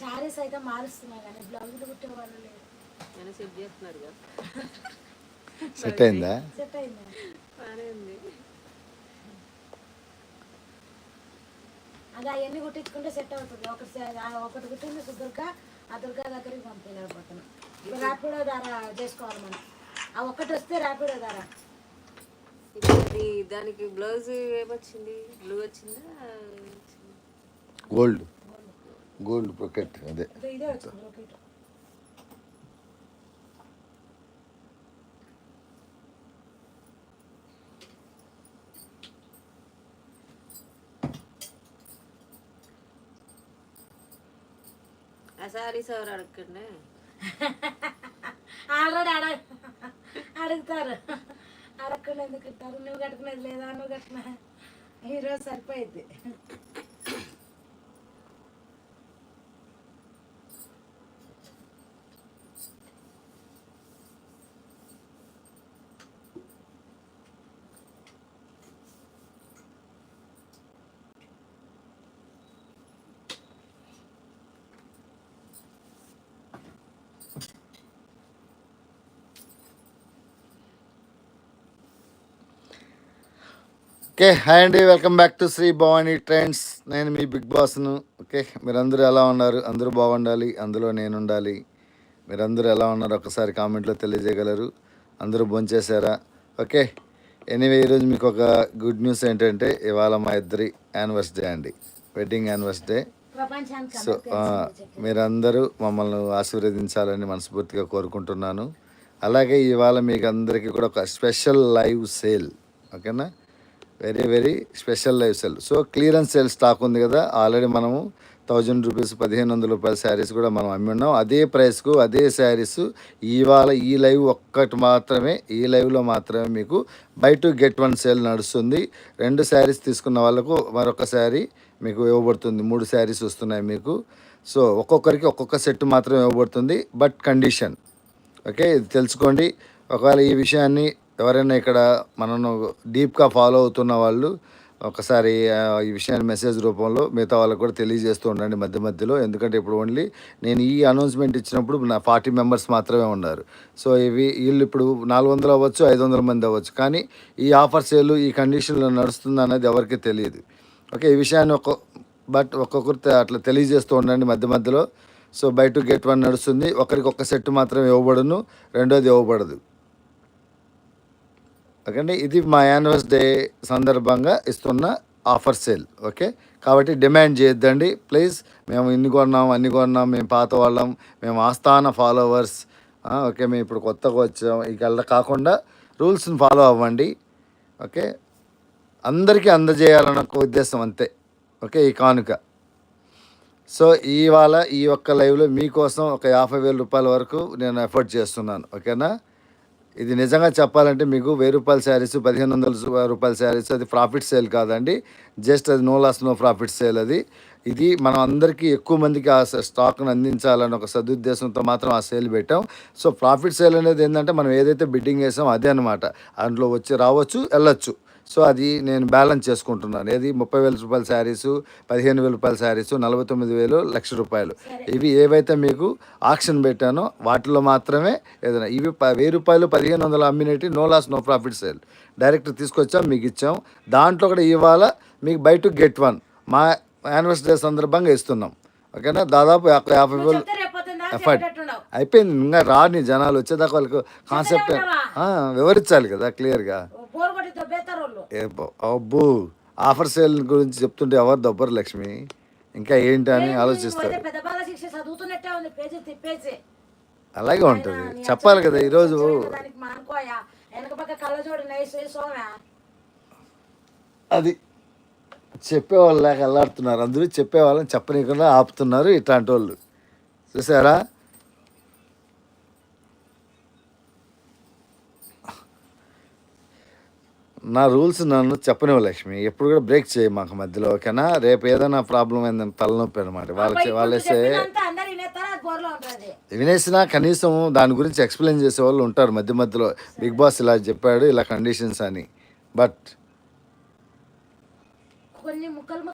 శారీస్ అయితే మారుస్తున్నా కానీ బ్లౌజులు కుట్టే వాళ్ళు లేదు సెట్ చేస్తున్నారుగా సెట్ అయిందా? సెట్ అయిందా. బాగానే ఉంది అది అవన్నీ కుట్టించుకుంటే సెట్ అవుతుంది. ఒకటి ఒకటి కుట్టింది దుర్గా ఆ దుర్గా దగ్గరికి పంపించలేకపోతున్నాం ర్యాపిడో ద్వారా చేసుకోవాలి మనం. ఆ ఒక్కటి వస్తే ర్యాపిడో ఇప్పుడు అది దానికి బ్లౌజ్ ఏమొచ్చింది? బ్లూ వచ్చిందా? గోల్డ్ గోల్డ్ ప్రొకెట్ అదే ఇదో ఇదే వచ్చింది ఒకటి ఆ సారీస్ ఎవరు అడగండి ఆల్రెడీ అడ అడుగుతారు అడగకుండా ఎందుకు ఇస్తారు నువ్వు కట్టుకునేది లేదా నువ్వు కట్టుకున్నా ఈరోజు సరిపోయింది ఓకే హాయ్ అండి welcome back to Sri Bhavani trends నేను మీ బిగ్ బాస్ను ఓకే మీరందరూ ఎలా ఉన్నారు? అందరూ బాగుండాలి అందులో నేను ఉండాలి. మీరందరూ ఎలా ఉన్నారు ఒకసారి కామెంట్లో తెలియజేయగలరు. అందరూ భోంచేశారా? ఓకే ఎనీవే ఈరోజు మీకు ఒక గుడ్ న్యూస్ ఏంటంటే ఇవాళ మా ఇద్దరి యానివర్సరీ అండి. Wedding anniversary so. మీరందరూ మమ్మల్ని ఆశీర్వదించాలని మనస్ఫూర్తిగా కోరుకుంటున్నాను. అలాగే ఇవాళ మీకు అందరికీ కూడా ఒక స్పెషల్ లైవ్ సేల్ ఓకేనా very very special live sale. So clearance sale stock ఉంది కదా ఆల్రెడీ మనము థౌజండ్ రూపీస్ పదిహేను వందల రూపాయల శారీస్ కూడా మనం అమ్మి ఉన్నాం అదే ప్రైస్కు అదే శారీస్ ఇవాళ ఈ లైవ్ ఒక్కటి మాత్రమే ఈ లైవ్లో మాత్రమే మీకు buy two get one sale నడుస్తుంది. రెండు శారీస్ తీసుకున్న వాళ్ళకు మరొక శారీ మీకు ఇవ్వబడుతుంది. మూడు శారీస్ వస్తున్నాయి మీకు. సో ఒక్కొక్కరికి ఒక్కొక్క సెట్ మాత్రమే ఇవ్వబడుతుంది బట్ కండిషన్. ఓకే ఇది తెలుసుకోండి. ఒకవేళ ఈ విషయాన్ని ఎవరైనా ఇక్కడ మనను డీప్గా ఫాలో అవుతున్న వాళ్ళు ఒకసారి ఈ విషయాన్ని మెసేజ్ రూపంలో మిగతా వాళ్ళకు కూడా తెలియజేస్తూ ఉండండి మధ్య మధ్యలో. ఎందుకంటే ఇప్పుడు ఓన్లీ నేను ఈ అనౌన్స్మెంట్ ఇచ్చినప్పుడు నా ఫార్టీ మెంబర్స్ మాత్రమే ఉన్నారు. సో ఇవి వీళ్ళు ఇప్పుడు నాలుగు వందలు అవ్వచ్చు ఐదు వందల మంది అవ్వచ్చు. కానీ ఈ ఆఫర్ సేల్ ఈ కండిషన్లో నడుస్తుంది అనేది ఎవరికి తెలియదు. ఓకే ఈ విషయాన్ని ఒక బట్ ఒక్కొక్కరు అట్లా తెలియజేస్తూ ఉండండి మధ్య మధ్యలో. So buy two get one నడుస్తుంది. ఒకరికి ఒక సెట్ మాత్రం ఇవ్వబడును రెండోది ఇవ్వబడదు. ఓకే అండి ఇది మా యానివర్స్ డే సందర్భంగా ఇస్తున్న ఆఫర్ సేల్ ఓకే? కాబట్టి డిమాండ్ చేయొద్దండి. ప్లీజ్ మేము ఇన్ని కొన్నాం అన్ని కొన్నాం మేము పాత వాళ్ళం మేము ఆస్థాన ఫాలోవర్స్ ఓకే? మేము ఇప్పుడు కొత్తగా వచ్చాం. ఇక కాకుండా రూల్స్ని ఫాలో అవ్వండి ఓకే? అందరికీ అందజేయాలన్న ఉద్దేశం అంతే ఓకే? ఈ కానుక. సో ఇవాళ ఈ ఒక్క లైవ్లో మీకోసం ఒక యాభై వేల రూపాయల వరకు నేను ఎఫర్ట్ చేస్తున్నాను ఓకేనా? ఇది నిజంగా చెప్పాలంటే మీకు వెయ్యి రూపాయల శారీస్ పదిహేను వందల రూపాయల శారీస్ అది ప్రాఫిట్ సేల్ కాదండి. జస్ట్ అది no loss no profit sale అది. ఇది మనం అందరికీ ఎక్కువ మందికి ఆ స్టాక్ను అందించాలని ఒక సదుద్దేశంతో మాత్రం ఆ సేల్ పెట్టాం. సో ప్రాఫిట్ సేల్ అనేది ఏంటంటే మనం ఏదైతే బిడ్డింగ్ వేసామో అదే అనమాట అందులో వచ్చి రావచ్చు వెళ్ళొచ్చు. సో అది నేను బ్యాలెన్స్ చేసుకుంటున్నాను. ఏది ముప్పై వేల రూపాయల శారీసు పదిహేను వేల రూపాయల శారీసు నలభై తొమ్మిది వేలు లక్ష రూపాయలు. ఇవి ఏవైతే మీకు ఆక్షన్ పెట్టానో వాటిలో మాత్రమే ఏదైనా ఇవి ప- వెయ్యి రూపాయలు పదిహేను వందలు అమ్మినట్టు no loss no profit sale. Direct తీసుకొచ్చాం మీకు ఇచ్చాం. దాంట్లో కూడా ఇవాళ మీకు బై టు గెట్ వన్ మా యానివర్సరీ డే సందర్భంగా ఇస్తున్నాం. ఓకేనా? దాదాపు యాభై వేలు ఎఫర్ట్. అయిపోయింది ఇంకా రాని జనాలు వచ్చేదాకా వాళ్ళకు కాన్సెప్ట్ వివరించాలి కదా క్లియర్గా. అబ్బో ఆఫర్ సేల్ గురించి చెప్తుంటే ఎవరు దొబ్బరు లక్ష్మి? ఇంకా ఏంటి అని ఆలోచిస్తారు. అలాగే ఉంటుంది. చెప్పాలి కదా ఈరోజు. అది చెప్పేవాళ్ళు వెళ్ళాడుతున్నారు అందరూ చెప్పేవాళ్ళని చెప్పనీయకుండా ఆపుతున్నారు ఇట్లాంటి వాళ్ళు చూసారా? నా రూల్స్ నన్ను చెప్పనివ్వ లక్ష్మి. ఎప్పుడు కూడా బ్రేక్ చేయి మాకు మధ్యలో ఓకేనా? రేపు ఏదైనా ప్రాబ్లం అయిందని తలనొప్పి అనమాట వాళ్ళకి వాళ్ళేసే వినేసినా కనీసం దాని గురించి ఎక్స్ప్లెయిన్ చేసే వాళ్ళు ఉంటారు మధ్య మధ్యలో. బిగ్ బాస్ ఇలా చెప్పాడు ఇలా కండిషన్స్ అని. బట్